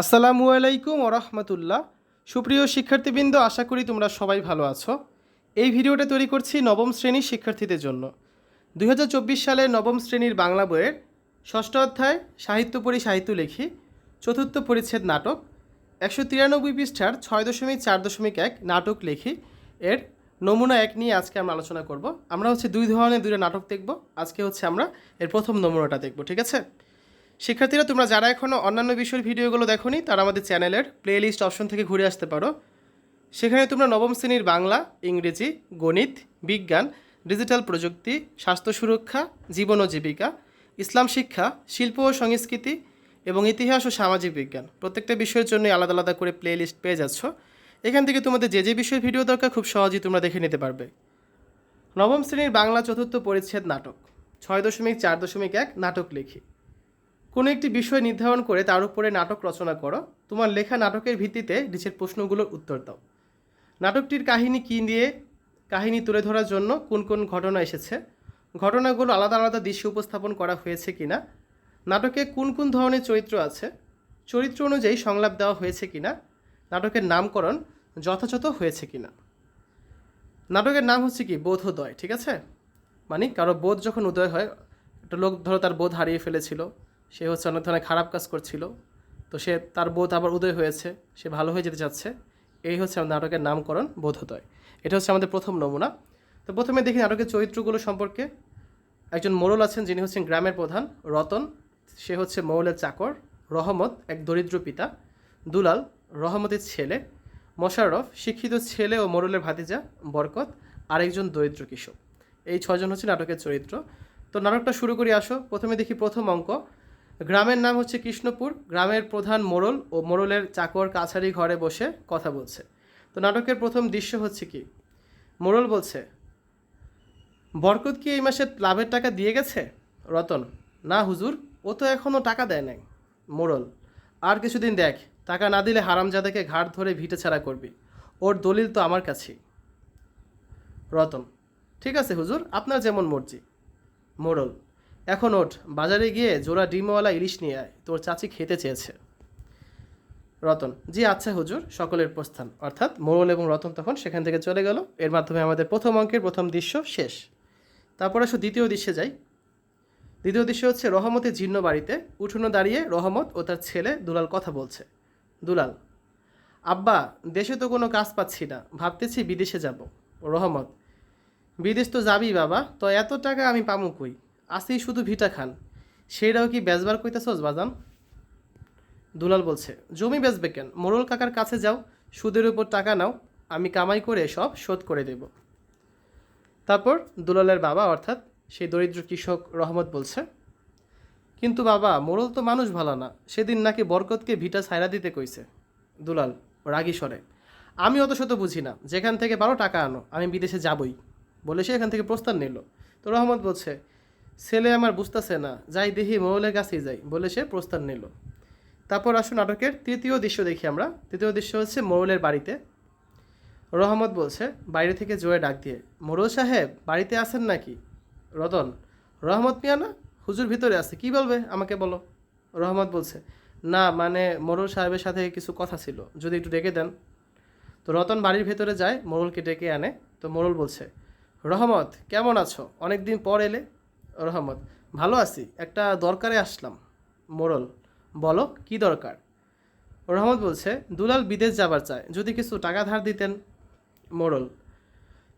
আসসালামু আলাইকুম ওরহমতুল্লাহ সুপ্রিয় শিক্ষার্থীবৃন্দ, আশা করি তোমরা সবাই ভালো আছো। এই ভিডিওটা তৈরি করছি নবম শ্রেণির শিক্ষার্থীদের জন্য। দু হাজার চব্বিশ সালের নবম শ্রেণির বাংলা বইয়ের ষষ্ঠ অধ্যায়, সাহিত্য পড়ি, সাহিত্য লেখি, চতুর্থ পরিচ্ছেদ নাটক, একশো তিরানব্বই পৃষ্ঠার ছয় দশমিক চার দশমিক এক নাটক লেখি। এর নমুনা এক নিয়ে আজকে আমরা আলোচনা করব। আমরা হচ্ছে দুই ধরনের দুইটা নাটক দেখব। আজকে হচ্ছে আমরা এর প্রথম নমুনাটা দেখব, ঠিক আছে? শিক্ষার্থীরা, তোমরা যারা এখনও অন্যান্য বিষয়ের ভিডিওগুলো দেখোনি, তারা আমাদের চ্যানেলের প্লেলিস্ট অপশন থেকে ঘুরে আসতে পারো। সেখানে তোমরা নবম শ্রেণির বাংলা, ইংরেজি, গণিত, বিজ্ঞান, ডিজিটাল প্রযুক্তি, স্বাস্থ্য সুরক্ষা, জীবন ও জীবিকা, ইসলাম শিক্ষা, শিল্প ও সংস্কৃতি এবং ইতিহাস ও সামাজিক বিজ্ঞান। প্রত্যেকটা বিষয়ের জন্য আলাদা আলাদা করে প্লেলিস্ট পেয়ে যাচ্ছ। এখান থেকে তোমাদের যে যে বিষয়ের ভিডিও দরকার, খুব সহজেই তোমরা দেখে নিতে পারবে। নবম শ্রেণির বাংলা চতুর্থ পরিচ্ছেদ নাটক, ছয় দশমিক চার দশমিক এক নাটক লিখি। কোনো একটি বিষয় নির্ধারণ করে তার উপরে নাটক রচনা করো। তোমার লেখা নাটকের ভিত্তিতে নিচের প্রশ্নগুলোর উত্তর দাও। নাটকটির কাহিনী কী নিয়ে কাহিনী তুলে ধরার জন্য কোন কোন ঘটনা এসেছে? ঘটনাগুলো আলাদা আলাদা দৃশ্যে উপস্থাপন করা হয়েছে কিনা? নাটকে কোন কোন ধরনের চরিত্র আছে? চরিত্র অনুযায়ী সংলাপ দেওয়া হয়েছে কিনা? নাটকের নামকরণ যথাযথ হয়েছে কিনা? নাটকের নাম হচ্ছে কি? বোধোদয়, ঠিক আছে? মানে কারও বোধ যখন উদয় হয়, একটা লোক ধরো তার বোধ হারিয়ে ফেলেছিল। সে হচ্ছে অনেক ধরনের খারাপ কাজ করছিল। তো সে তার বোধ আবার উদয় হয়েছে, সে ভালো হয়ে যেতে চাচ্ছে। এই হচ্ছে আমাদের নাটকের নামকরণ বোধোদয়। এটা হচ্ছে আমাদের প্রথম নমুনা। তো প্রথমে দেখি নাটকের চরিত্রগুলো সম্পর্কে। একজন মোড়ল আছেন যিনি হচ্ছেন গ্রামের প্রধান, রতন। সে হচ্ছে মৌলের চাকর, রহমত এক দরিদ্র পিতা, দুলাল রহমতের ছেলে, মোশাররফ শিক্ষিত ছেলে ও মোড়লের ভাতিজা, বরকত, আরেকজন দরিদ্র কিশোর। এই ছজন হচ্ছে নাটকের চরিত্র। তো নাটকটা শুরু করি, আসো। প্রথমে দেখি প্রথম অঙ্ক। গ্রামের নাম হচ্ছে কৃষ্ণপুর, গ্রামের প্রধান মোড়ল ও মোড়লের চাকর কাছারি ঘরে বসে কথা বলছে। তো নাটকের প্রথম দৃশ্য হচ্ছে কি? মোড়ল বলছে, বরকত কি এই মাসে লাভের টাকা দিয়ে গেছে? রতন, না হুজুর, ও তো এখনও টাকা দেয় নাই। মোড়ল, আর কিছুদিন দেখ, টাকা না দিলে হারামজাদাকে ঘাট ধরে ভিটে ছাড়া করবি। ওর দলিল তো আমার কাছেই। রতন, ঠিক আছে হুজুর, আপনার যেমন মর্জি। মোড়ল এখন ওঠ, বাজারে গিয়ে জোড়া ডিমওয়ালা ইলিশ নিয়ে আয়, তোর চাচি খেতে চেয়েছে। রতন, জি আচ্ছা হুজুর, সকলের প্রস্থান। অর্থাৎ মোরল এবং রতন তখন সেখান থেকে চলে গেল। এর মাধ্যমে আমাদের প্রথম অঙ্কের প্রথম দৃশ্য শেষ। তারপর আসো দ্বিতীয় দৃশ্যে যাই। দ্বিতীয় দৃশ্য হচ্ছে, রহমতের জীর্ণ বাড়িতে উঠোনে দাঁড়িয়ে রহমত ও তার ছেলে দুলাল কথা বলছে। দুলাল, আব্বা, দেশে তো কোনো কাজ পাচ্ছি না, ভাবতেছি বিদেশে যাব। রহমত, বিদেশ তো যাবি বাবা, তো এত টাকা আমি পামু কই? আসি শুধু ভিটা খান। সেইটাও কি বেচবার কইতাছস, বাজান? দুলাল বলছে, জমি বেচবে কেন? মোড়ল কাকার কাছে যাও, সুদের উপর টাকা নাও, আমি কামাই করে সব শোধ করে দেব। তারপর দুলালের বাবা, অর্থাৎ সেই দরিদ্র কৃষক রহমত বলছে, কিন্তু বাবা মোড়ল তো মানুষ ভালো না। সেদিন নাকি বরকতকে ভিটা ছাইরা দিতে কইছে। দুলাল রাগী স্বরে, আমি অত শত বুঝি না। যেখান থেকে পারো টাকা আনো, আমি বিদেশে যাবই। বলে সে এখান থেকে প্রস্তাব নিল। তো রহমত বলছে ছেলে আমার বুঝতেছে না, যাই দেখি মোড়লের কাছেই যাই, বলে সে প্রস্তাব নিল। তারপর আসুন নাটকের তৃতীয় দৃশ্য দেখি আমরা। তৃতীয় দৃশ্য হচ্ছে মোড়লের বাড়িতে। রহমত বলছে, বাইরে থেকে জোরে ডাক দিয়ে মোড়ল সাহেব, বাড়িতে আছেন নাকি? রতন, রহমত মিয়া না? হুজুর ভিতরে আছে, কি বলবে, আমাকে বলো। রহমত বলছে, না মানে মোড়ল সাহেবের সাথে কিছু কথা ছিল, যদি একটু ডেকে দেন। তো রতন বাড়ির ভেতরে যায়, মোরলকে ডেকে আনে। তো মোরল বলছে, রহমত, কেমন আছো? অনেক দিন পর এলে। রহমত। ভালো আছি। একটা দরকারে আসলাম। মোড়ল বলো, কি দরকার? রহমত বলছে, দুলাল বিদেশ যাবার চায়। যদি কিছু টাকা ধার দিতেন মোড়ল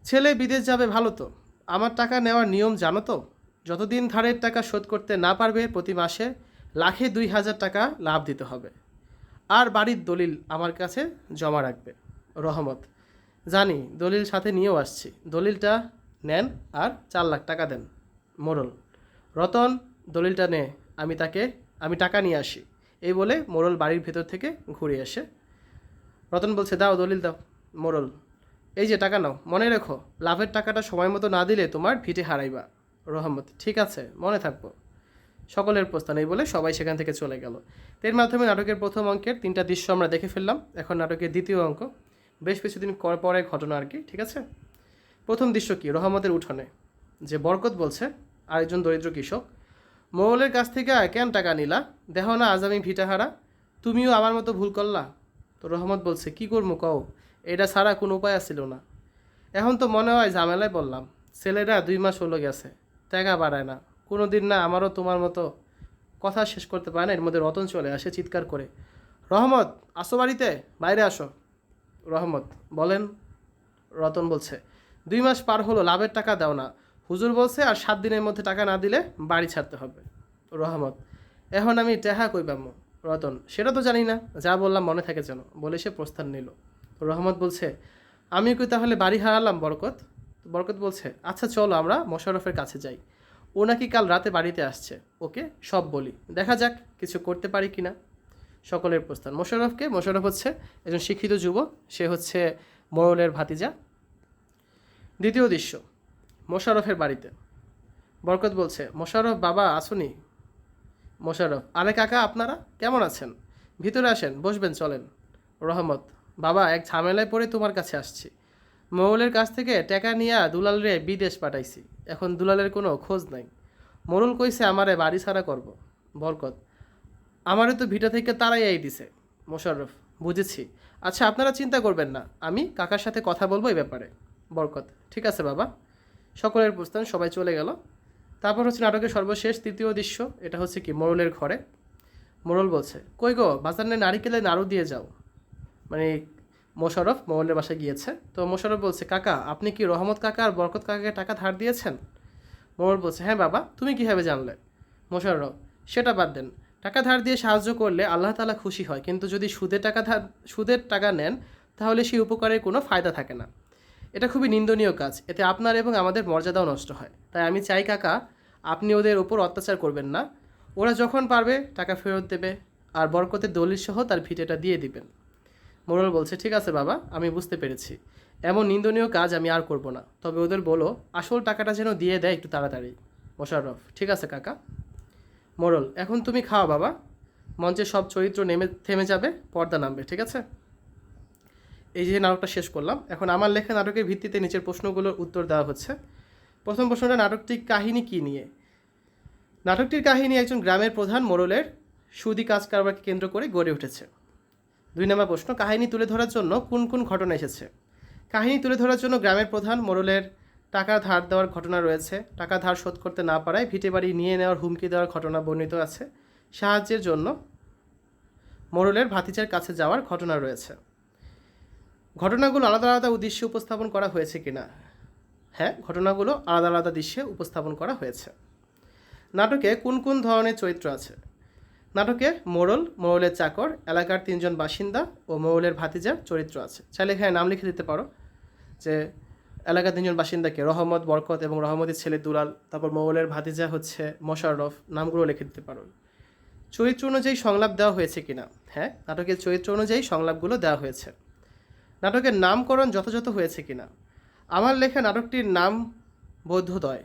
ছেলে বিদেশ যাবে ভালো তো। আমার টাকা নেওয়ার নিয়ম জানো তো? যতদিন ধারের টাকা শোধ করতে না পারবে প্রতি মাসে লাখে দুই হাজার টাকা লাভ দিতে হবে। আর বাড়ির দলিল আমার কাছে জমা রাখবে। রহমত, জানি, দলিল সাথে নিয়েও আসছি। দলিলটা নেন আর চার লাখ টাকা দেন। মোড়ল রতন দলিলটা নে আমি তাকে, আমি টাকা নিয়ে আসি। এই বলে মোড়ল বাড়ির ভেতর থেকে ঘুরে আসে। রতন বলছে, দাও, দলিল দাও। মোড়ল এই যে টাকা নাও, মনে রেখো, লাভের টাকাটা সময় মতো না দিলে তোমার ভিটে হারাইবা। রহমত, ঠিক আছে, মনে থাকব। সকলের প্রস্থান, এই বলে সবাই সেখান থেকে চলে গেল। এর মাধ্যমে নাটকের প্রথম অঙ্কের তিনটা দৃশ্য আমরা দেখে ফেললাম। এখন নাটকের দ্বিতীয় অঙ্ক। বেশ কিছুদিন পরে ঘটনা আর কি, ঠিক আছে? প্রথম দৃশ্য কি? রহমতের উঠোনে। যে বরকত বলছে আরেকজন দরিদ্র কৃষক। মোগলের কাছ থেকে কেন টাকা নিলা? দেহ না আজ আমি ভিটাহারা তুমিও আমার মতো ভুল করলা। তো রহমত বলছে, কি করব কও? এটা ছাড়া কোনো উপায় আসছিল না। এখন তো মনে হয় ঝামেলায় বললাম ছেলেরা দুই মাস হলো গেছে, টাকা বাড়ায় না। কোনো দিন না আমারও তোমার মতো কথা শেষ করতে পারে না, এর মধ্যে রতন চলে আসে চিৎকার করে। রহমত, আসো বাড়িতে, বাইরে আসো। রহমত বলেন, রতন বলছে, দুই মাস পার হলো, লাভের টাকা দাও না। হুজুর বলছে, আর সাত দিনের মধ্যে টাকা না দিলে বাড়ি ছাড়তে হবে। রহমত। এখন আমি টেহা কই পাবো? রতন। সেটা তো জানি না। যা বললাম মনে থাকে যেন। বলে সে প্রস্থান নিল। রহমত বলছে, আমি কই তাহলে বাড়ি হারালাম বরকত? বরকত বলছে আচ্ছা চলো আমরা মোশাররফের কাছে যাই। ও নাকি কাল রাতে বাড়িতে আসছে। ওকে সব বলি। দেখা যাক কিছু করতে পারি কি না। সকলের প্রস্থান। মোশাররফকে, মোশাররফ হচ্ছে একজন শিক্ষিত যুবক। সে হচ্ছে মোরলের ভাতিজা। দ্বিতীয় দৃশ্য। মোশাররফের বাড়িতে। বরকত বলছে, মোশাররফ বাবা আসুনি? মোশাররফ, আরে কাকা আপনারা? কেমন আছেন? ভিতরে আসেন, বসবেন, চলেন। রহমত, বাবা, এক ঝামেলায় পড়ে তোমার কাছে আসছি। মৌলের কাছ থেকে টাকা নিয়ে দুলাল রে বিদেশ পাঠাইছি। এখন দুলালের কোনো খোঁজ নাই। মরুল কইছে, আমারে বাড়ি ছাড়া করব। বরকত, আমারে তো ভিটা থেকে তারাই দিছে। মোশাররফ, বুঝেছি। আচ্ছা আপনারা চিন্তা করবেন না। আমি কাকার সাথে কথা বলব এই ব্যাপারে। বরকত, ঠিক আছে বাবা। সকলের প্রস্থান, সবাই চলে গেল। তারপর হচ্ছে নাটকের সর্বশেষ তৃতীয় দৃশ্য, এটা হচ্ছে কি মোরলের ঘরে। মোরল বলছে, কই গো, বাজারে নারিকেলে নাড়ু দিয়ে যাও। মানে মোশারফ মোরলের বাসায় গিয়েছে। তো মোশারফ বলছে, কাকা, আপনি কি রহমত কাকা আর বরকত কাকাকে টাকা ধার দিয়েছেন? মোরল বলছে হ্যাঁ বাবা, তুমি কীভাবে জানলে? মোশাররফ, সেটা বাদ দেন, টাকা ধার দিয়ে সাহায্য করলে আল্লাহ তালা খুশি হয়, কিন্তু যদি সুদের টাকা ধার, সুদের টাকা নেন, তাহলে সেই উপকারের কোনো ফায়দা থাকে না। এটা খুবই নিন্দনীয় কাজ। এতে আপনার এবং আমাদের মর্যাদাও নষ্ট হয়। তাই আমি চাই কাকা, আপনি ওদের ওপর অত্যাচার করবেন না। ওরা যখন পারবে, টাকা ফেরত দেবে আর বরকতের দলিল সহ তার ভিটেটা দিয়ে দিবেন। মোরল বলছে, ঠিক আছে বাবা, আমি বুঝতে পেরেছি। এমন নিন্দনীয় কাজ আমি আর করব না। তবে ওদের বলো, আসল টাকাটা যেন দিয়ে দেয় একটু তাড়াতাড়ি। মোশাররফ, ঠিক আছে কাকা। মোরল, এখন তুমি খাও বাবা। মঞ্চের সব চরিত্র নেমে, থেমে যাবে, পর্দা নামবে, ঠিক আছে? এই যে নাটকটা শেষ করলাম। এখন আমার লেখা নাটকের ভিত্তিতে নিচের প্রশ্নগুলোর উত্তর দেওয়া হচ্ছে। প্রথম প্রশ্নটা, নাটকটির কাহিনী কী নিয়ে? নাটকটির কাহিনী একজন গ্রামের প্রধান মোরলের সুদি কাজ কারবারকে কেন্দ্র করে গড়ে উঠেছে। দুই নম্বর প্রশ্ন, কাহিনী তুলে ধরার জন্য কোন কোন ঘটনা এসেছে? কাহিনী তুলে ধরার জন্য গ্রামের প্রধান মোরলের টাকা ধার দেওয়ার ঘটনা রয়েছে। টাকা ধার শোধ করতে না পারায় ভিটে বাড়ি নিয়ে নেওয়ার হুমকি দেওয়ার ঘটনা বর্ণিত আছে। সাহায্যের জন্য মোরলের ভাতিজার কাছে যাওয়ার ঘটনা রয়েছে। ঘটনাগুলো আলাদা আলাদা উদ্দেশ্যে উপস্থাপন করা হয়েছে কিনা? হ্যাঁ ঘটনাগুলো আলাদা আলাদা দৃশ্যে উপস্থাপন করা হয়েছে। নাটকে কোন কোন ধরনের চরিত্র আছে? নাটকে মোড়ল, মোড়লের চাকর, এলাকার তিনজন বাসিন্দা ও মোড়লের ভাতিজার চরিত্র আছে। চাইলে এখানে নাম লিখে দিতে পারো। যে এলাকার তিনজন বাসিন্দাকে রহমত, বরকত এবং রহমতের ছেলে দুলাল, তারপর মোড়লের ভাতিজা হচ্ছে মোশাররফ, নামগুলো লিখে দিতে পারো। চরিত্র অনুযায়ী সংলাপ দেওয়া হয়েছে কিনা? হ্যাঁ নাটকের চরিত্র অনুযায়ী সংলাপগুলো দেওয়া হয়েছে। নাটকের নামকরণ যথাযথ হয়েছে কিনা? আমার লেখা নাটকটির নাম বৌদ্ধদয়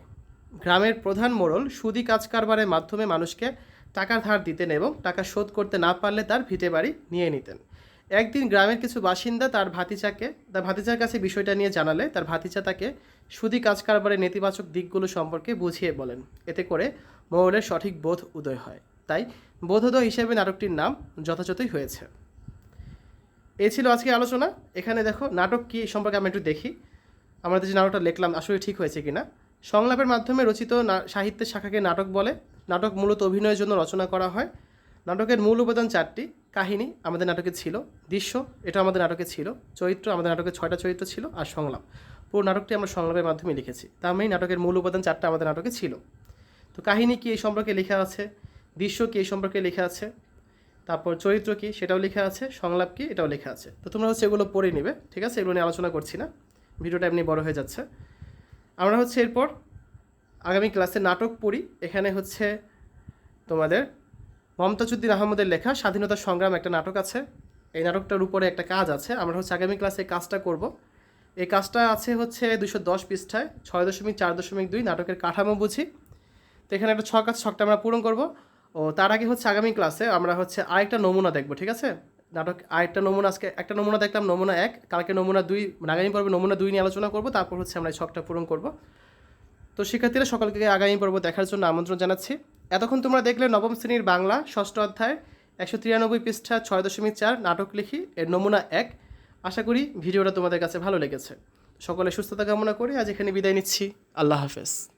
গ্রামের প্রধান মোড়ল সুদি কাজ কারবারের মাধ্যমে মানুষকে টাকা ধার দিতেন এবং টাকা শোধ করতে না পারলে তার ভিটে বাড়ি নিয়ে নিতেন। একদিন গ্রামের কিছু বাসিন্দা তার ভাতিজাকে, তার ভাতিজার কাছে বিষয়টা নিয়ে জানালে তার ভাতিজা তাকে সুদি কাজ কারবারের নেতিবাচক দিকগুলো সম্পর্কে বুঝিয়ে বলেন। এতে করে মোড়লের সঠিক বোধ উদয় হয়। তাই বোধোদয় হিসেবে নাটকটির নাম যথাযথই হয়েছে। এই ছিল আজকে আলোচনা। এখানে দেখো, নাটক কী সম্পর্কে আমরা একটু দেখি। আমাদের যে নাটকটা লিখলাম আসলে ঠিক হয়েছে কিনা। সংলাপের মাধ্যমে রচিত না- সাহিত্যের শাখাকে নাটক বলে। নাটক মূলত অভিনয়ের জন্য রচনা করা হয়। নাটকের মূল উপাদান চারটি। কাহিনী আমাদের নাটকে ছিল। দৃশ্য, এটা আমাদের নাটকে ছিল। চরিত্র আমাদের নাটকে ছয়টা চরিত্র ছিল। আর সংলাপ। পুরো নাটকটি আমরা সংলাপের মাধ্যমে লিখেছি। তার মানে নাটকের মূল উপাদান চারটা আমাদের নাটকে ছিল। তো কাহিনী কি এই সম্পর্কে লেখা আছে? দৃশ্য কি এই সম্পর্কে লেখা আছে? তারপর চরিত্র কী সেটাও লেখা আছে, সংলাপ কি এটাও লেখা আছে। তো তোমরা হচ্ছে এগুলো পড়ে নিবে, ঠিক আছে? এগুলো নিয়ে আলোচনা করছি না। ভিডিওটা এমনি বড় হয়ে যাচ্ছে। আমরা হচ্ছে এরপর আগামী ক্লাসে নাটক পড়ি। এখানে হচ্ছে তোমাদের মমতাজুদ্দিন আহমদের লেখা স্বাধীনতা সংগ্রাম একটা নাটক আছে। এই নাটকটার উপরে একটা কাজ আছে। আমরা হচ্ছে আগামী ক্লাসে কাজটা করব। এই কাজটা আছে হচ্ছে দুশো দশ পৃষ্ঠায়, ছয় দশমিক চার দশমিক দুই নাটকের কাঠামো বুঝি। তো এখানে একটা ছক আছে, ছকটা আমরা পূরণ করব। ও, তার আগে হচ্ছে আগামী ক্লাসে আমরা হচ্ছে আরেকটা নমুনা দেখব, ঠিক আছে? নাটক, আরেকটা নমুনা, আজকে একটা নমুনা দেখলাম, নমুনা এক, কালকে নমুনা দুই মানে আগামী পর্বে নমুনা দুই নিয়ে আলোচনা করব, তারপর হচ্ছে আমরা এই ছকটা পূরণ করব। তো শিক্ষার্থীরা, সকলকে আগামী পর্ব দেখার জন্য আমন্ত্রণ জানাচ্ছি। এতক্ষণ তোমরা দেখলে নবম শ্রেণির বাংলা, ষষ্ঠ অধ্যায়, একশো তিরানব্বই পৃষ্ঠা, ছয় দশমিক চার, নাটক লিখি, এর নমুনা এক। আশা করি ভিডিওটা তোমাদের কাছে ভালো লেগেছে। সকলে সুস্থতা কামনা করে আজ এখানে বিদায় নিচ্ছি। আল্লাহ হাফেজ।